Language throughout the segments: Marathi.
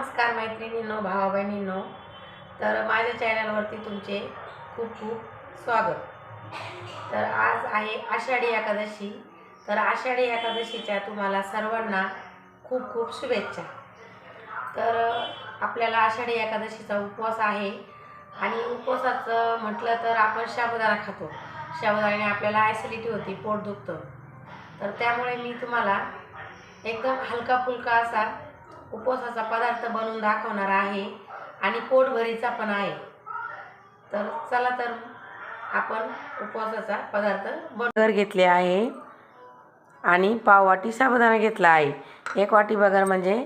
नमस्कार मैत्रिणींनो भावा बहिणींनो तर माझ्या चॅनलवरती तुमचे खूप खूप स्वागत. तर आज आहे आषाढी एकादशी. तर आषाढी एकादशीच्या तुम्हाला सर्वांना खूप खूप शुभेच्छा. तर आपल्याला आषाढी एकादशीचा उपवास आहे. आणि उपवासाचं म्हटलं तर आपण शाबुदाणा खातो. शाबुदाण्याने आपल्याला ॲसिडिटी होती पोट दुखतं. तर त्यामुळे मी तुम्हाला एकदम हलका फुलका असा उपवासाचा पदार्थ बनवून दाखवणार आहे आणि पोटभरीचा पण आहे. तर चला तर आपण उपवासाचा पदार्थ बगर घेतले आहे आणि पाववाटी साबुदाणा घेतला आहे. एक वाटी बगर म्हणजे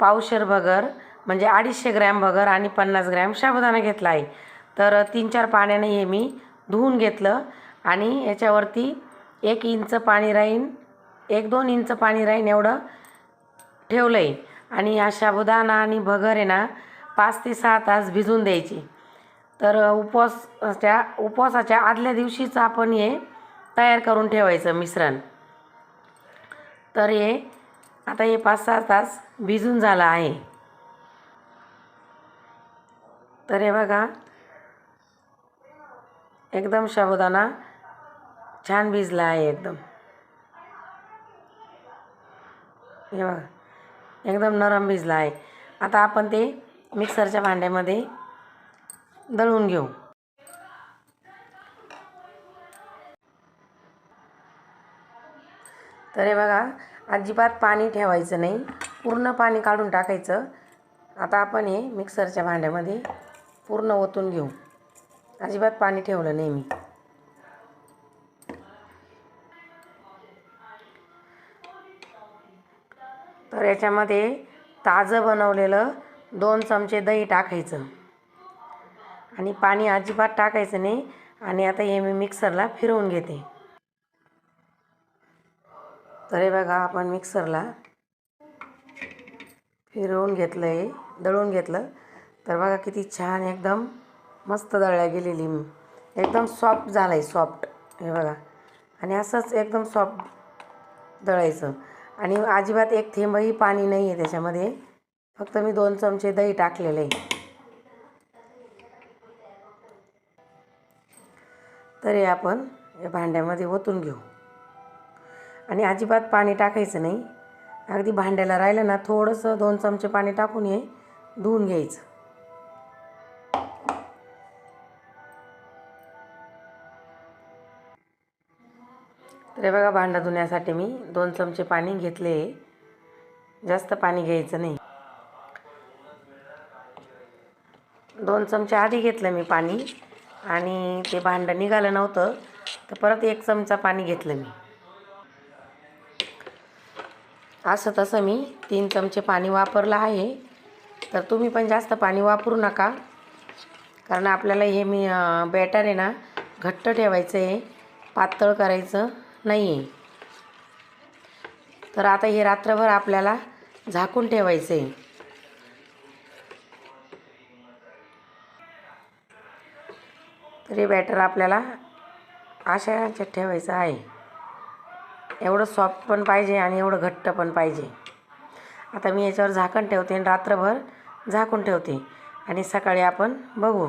पावशर बगर म्हणजे अडीचशे ग्रॅम बगर आणि पन्नास ग्रॅम साबुदाणा घेतला आहे. तर तीन चार पाण्याने हे मी धुवून घेतलं आणि याच्यावरती एक इंच पाणी राहीन एक दोन इंच पाणी राहीन एवढं ठेवलं आहे आणि हा साबुदाणा आणि भगर आहे ना पाच ते सहा तास भिजून द्यायची. तर उपवासाच्या उपवासाच्या आदल्या दिवशीच आपण हे तयार करून ठेवायचं मिश्रण. तर हे आता हे पाच सहा तास भिजून झालं आहे. तर हे बघा एकदम साबुदाणा छान भिजला आहे एकदम. हे बघा. एकदम नरम भिजला आहे. आता आपण ते मिक्सरच्या भांड्यामध्ये दळून घेऊ. तर हे बघा अजिबात पाणी ठेवायचं नाही. पूर्ण पाणी काढून टाकायचं. आता आपण हे मिक्सरच्या भांड्यामध्ये पूर्ण ओतून घेऊ. अजिबात पाणी ठेवलं नाही मी. याच्यामध्ये ताजं बनवलेलं दोन चमचे दही टाकायचं. आणि पाणी अजिबात टाकायचं नाही. आणि आता हे मी मिक्सरला फिरवून घेते. तर हे बघा आपण मिक्सरला फिरवून घेतलं आहे दळून घेतलं. तर बघा किती छान एकदम मस्त दळल्या गेलेली. मी एकदम सॉफ्ट झालं आहे सॉफ्ट हे बघा. आणि असंच एकदम सॉफ्ट दळायचं. आणि अजिबात एक थेंबही पाणी नाही आहे त्याच्यामध्ये. फक्त मी दोन चमचे दही टाकलेलं आहे. तर हे आपण या भांड्यामध्ये ओतून घेऊ. आणि अजिबात पाणी टाकायचं नाही. अगदी भांड्याला राहिलं ना थोडंसं दोन चमचे पाणी टाकून हे धुवून घ्यायचं. तर बघा भांडं धुण्यासाठी मी दोन चमचे पाणी घेतले. जास्त पाणी घ्यायचं नाही. दोन चमचे आधी घेतलं मी पाणी आणि ते भांडं निघालं नव्हतं तर परत एक चमचा पाणी घेतलं मी. असं तसं मी तीन चमचे पाणी वापरलं आहे. तर तुम्ही पण जास्त पाणी वापरू नका कारण आपल्याला हे मी बॅटर आहे ना घट्ट ठेवायचं आहे पातळ करायचं. नाही आहे तर आता हे रात्रभर आपल्याला झाकून ठेवायचं आहे तर हे बॅटर आपल्याला अशा ह्याच्यात ठेवायचं आहे. एवढं सॉफ्ट पण पाहिजे आणि एवढं घट्ट पण पाहिजे. आता मी याच्यावर झाकण ठेवते आणि रात्रभर झाकून ठेवते. आणि सकाळी आपण बघू.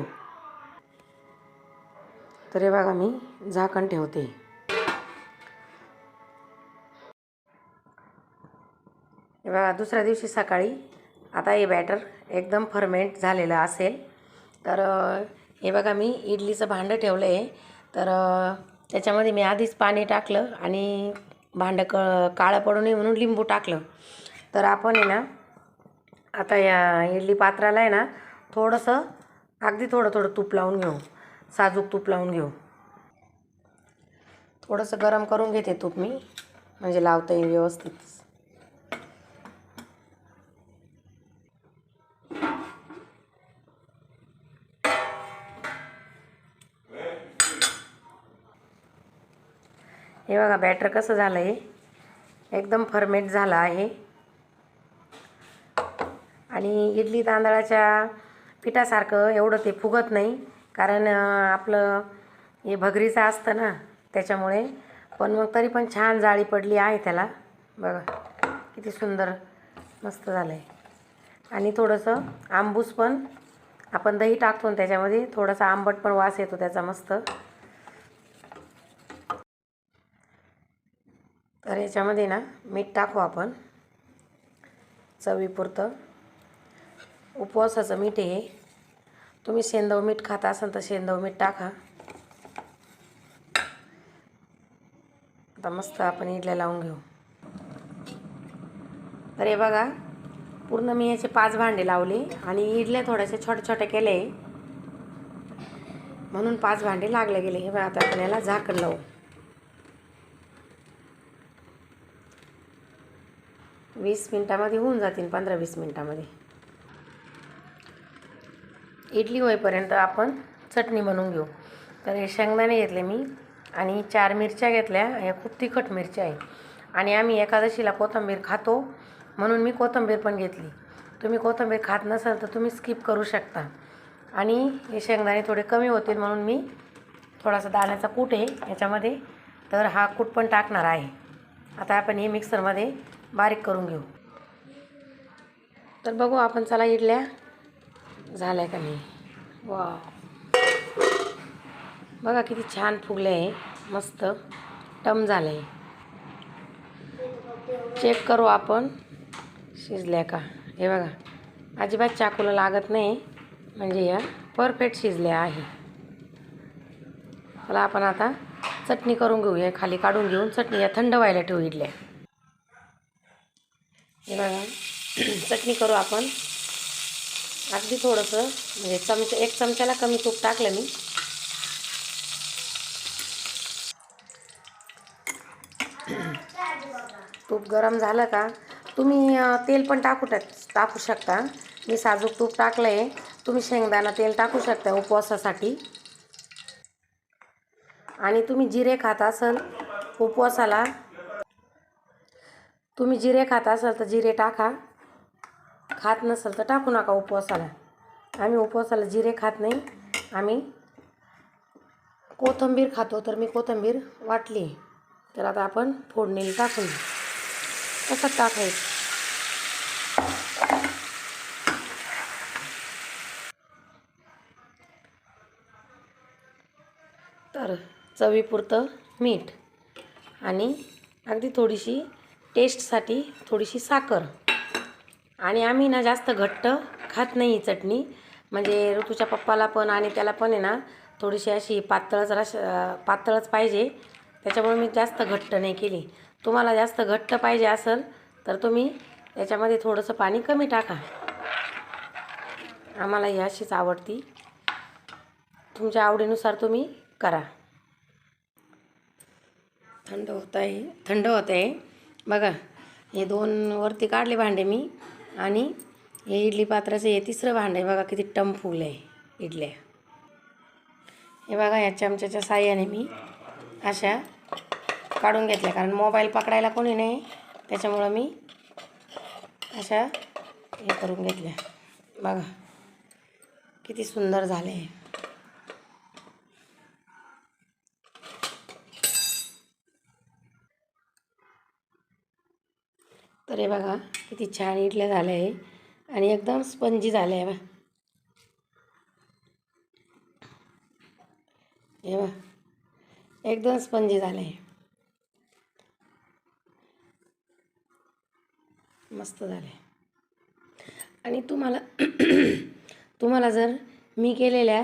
तर हे बघा मी झाकण ठेवते. बघा दुसऱ्या दिवशी सकाळी आता हे बॅटर एकदम फर्मेंट झालेलं असेल. तर हे बघा मी इडलीचं भांडं ठेवलं आहे तर त्याच्यामध्ये मी आधीच पाणी टाकलं आणि भांडं क काळं पडू नये म्हणून लिंबू टाकलं. तर आपण आहे ना आता या इडली पात्राला आहे ना थोडंसं अगदी थोडं थोडं तूप लावून घेऊ. साजूक तूप लावून घेऊ. थोडंसं गरम करून घेते तूप मी. म्हणजे लावता येईल व्यवस्थित. हे बघा बॅटर कसं झालं आहे एकदम फर्मेट झालं आहे. आणि इडली तांदळाच्या पिठासारखं एवढं ते फुगत नाही कारण आपलं हे भगरीचं असतं ना त्याच्यामुळे. पण मग तरी पण छान जाळी पडली आहे त्याला. बघा किती सुंदर मस्त झालं आहे आणि थोडंसं आंबूस पण आपण दही टाकतो त्याच्यामध्ये थोडासा आंबट पण वास येतो त्याचा मस्त. तर याच्यामध्ये ना मीठ टाकू आपण. चवीपुरतं. उपवासाचं मीठ आहे तुम्ही शेंदव मीठ खात असाल तर शेंदव मीठ टाका. आता मस्त आपण इडल्या लावून घेऊ. तर हे बघा पूर्ण मी याचे पाच भांडे लावले आणि इडल्या थोड्याशा छोट्या छोट्या केले म्हणून पाच भांडे लागले गेले. हे बघा आता आपण याला झाकण लावू. वीस मिनटामध्ये होऊन जातील पंधरा वीस मिनटामध्ये. इडली होईपर्यंत आपण चटणी बनवून घेऊ. तर हे शेंगदाणे घेतले मी आणि चार मिरच्या घेतल्या. ह्या खूप तिखट मिरच्या आहे. आणि आम्ही एकादशीला कोथिंबीर खातो म्हणून मी कोथिंबीर पण घेतली. तुम्ही कोथिंबीर खात नसाल तर तुम्ही स्किप करू शकता. आणि हे शेंगदाणे थोडे कमी होतील म्हणून मी थोडासा दाण्याचा कूट आहे याच्यामध्ये. तर हा कूट पण टाकणार आहे. आता आपण हे मिक्सरमध्ये बारीक करून घेऊ. तर बघू आपण चला इडल्या. झाल्या का नाही? वा बघा किती छान फुगले आहे मस्त. टम झालं आहे चेक करू आपण. शिजल्या का? हे बघा. अजिबात चाकूला लागत नाही. म्हणजे या परफेक्ट शिजल्या आहे. मला आपण आता चटणी करून घेऊया. खाली काढून घेऊन चटणी या थंड व्हायला ठेवू इडल्या. बघा. चटणी करू आपण. अगदी थोडंसं म्हणजे चमचा एक चमच्याला कमी तूप टाकलं मी. तूप गरम झालं का? तुम्ही तेल पण टाकू टाक टाकू शकता. मी साजूक तूप टाकलं आहे तुम्ही शेंगदाणा तेल टाकू शकता उपवासासाठी. आणि तुम्ही जिरे खात असाल उपवासाला तुम्ही जिरे खात असाल तर जिरे टाका. खात नसाल तर टाकू नका उपवासाला. आम्ही उपवासाला जिरे खात नाही. आम्ही कोथिंबीर खातो तर मी कोथिंबीर वाटली. तर आता आपण फोडणीला टाकून तसं कसं टाकायचं. तर चवीपुरतं मीठ आणि अगदी थोडीशी टेस्टसाठी थोडीशी साखर. आणि आम्ही ना जास्त घट्ट खात नाही ही चटणी. म्हणजे ऋतूच्या पप्पाला पण आणि त्याला पण आहे ना थोडीशी अशी पातळच रस पातळच पाहिजे. त्याच्यामुळे मी जास्त घट्ट नाही केली. तुम्हाला जास्त घट्ट पाहिजे असेल तर तुम्ही त्याच्यामध्ये थोडंसं पाणी कमी टाका. आम्हाला ही अशीच आवडती. तुमच्या आवडीनुसार तुम्ही करा. थंड होत आहे थंड होत आहे. बघा हे दोन वरती काढले भांडे मी आणि हे इडली पात्राचं हे तिसरं भांडं आहे. बघा किती टम फुगलं आहे इडल्या. हे बघा या चमच्याच्या साह्याने मी अशा काढून घेतल्या. कारण मोबाईल पकडायला कोणी नाही त्याच्यामुळं मी अशा हे करून घेतल्या. बघा किती सुंदर झाले. तर हे बघा किती छान इडल्या झाल्या आहे आणि एकदम स्पंजी झाल्या आहे बा हे बा एकदम स्पंजी झालं आहे मस्त झाले आणि तुम्हाला तुम्हाला जर मी केलेल्या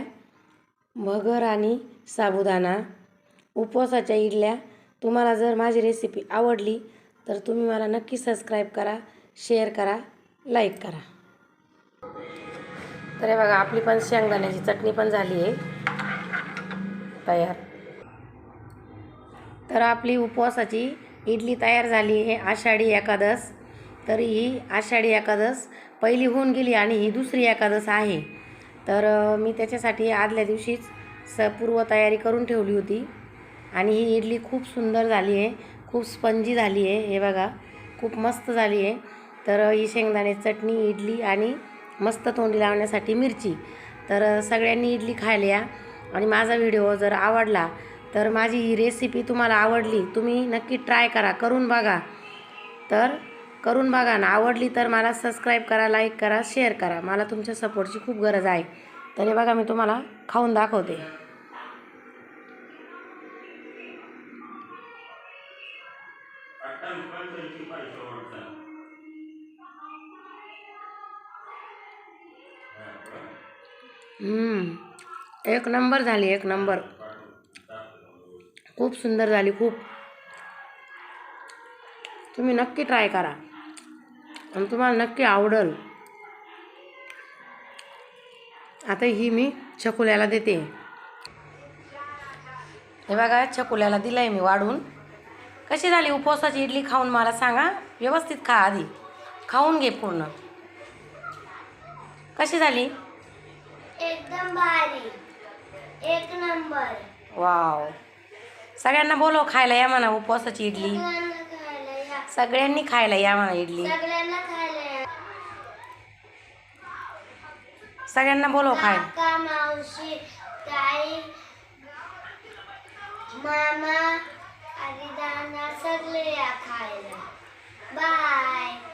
भगर आणि साबुदाणा उपवासाच्या इडल्या तुम्हाला जर माझी रेसिपी आवडली तर तुम्ही मला नक्की सबस्क्राईब करा शेअर करा लाईक करा. तर हे बघा आपली पण शेंगदाण्याची चटणी पण झाली आहे. तयार. तर आपली उपवासाची इडली तयार झाली आहे आषाढी एकादस. तर ही आषाढी एकादस पहिली होऊन गेली आणि ही दुसरी एकादस आहे. तर मी त्याच्यासाठी आदल्या दिवशीच स पूर्वतयारी करून ठेवली होती. आणि ही इडली खूप सुंदर झाली आहे. खूप स्पंजी झाली आहे हे बघा. खूप मस्त झाली आहे. तर ही शेंगदाणे चटणी इडली आणि मस्त तोंडी लावण्यासाठी मिरची. तर सगळ्यांनी इडली खायला या. आणि माझा व्हिडिओ जर आवडला तर माझी ही रेसिपी तुम्हाला आवडली तुम्ही नक्की ट्राय करा. करून बघा. तर करून बघा ना. आवडली तर मला सबस्क्राईब करा लाईक करा शेअर करा. मला तुमच्या सपोर्टची खूप गरज आहे. तरी बघा मी तुम्हाला खाऊन दाखवते. हम्म. एक नंबर झाली एक नंबर. खूप सुंदर झाली खूप. तुम्ही नक्की ट्राय करा. आणि तुम्हाला नक्की आवडल. आता ही मी छकुल्याला देते. हे बघा छकुल्याला दिलंय मी वाढून. कशी झाली उपवासाची इडली खाऊन मला सांगा? व्यवस्थित खा आधी. खाऊन घे पूर्ण. कशी झाली? एकदम भारी. एक नंबर. वाव. सगळ्यांना बोलव खायला या म्हणा उपवासाची इडली. सगळ्यांना खायला या. म्हणा इडली. सगळ्यांना बोलव खायला. मामा आणि दाना सगळे या खायला. बाय.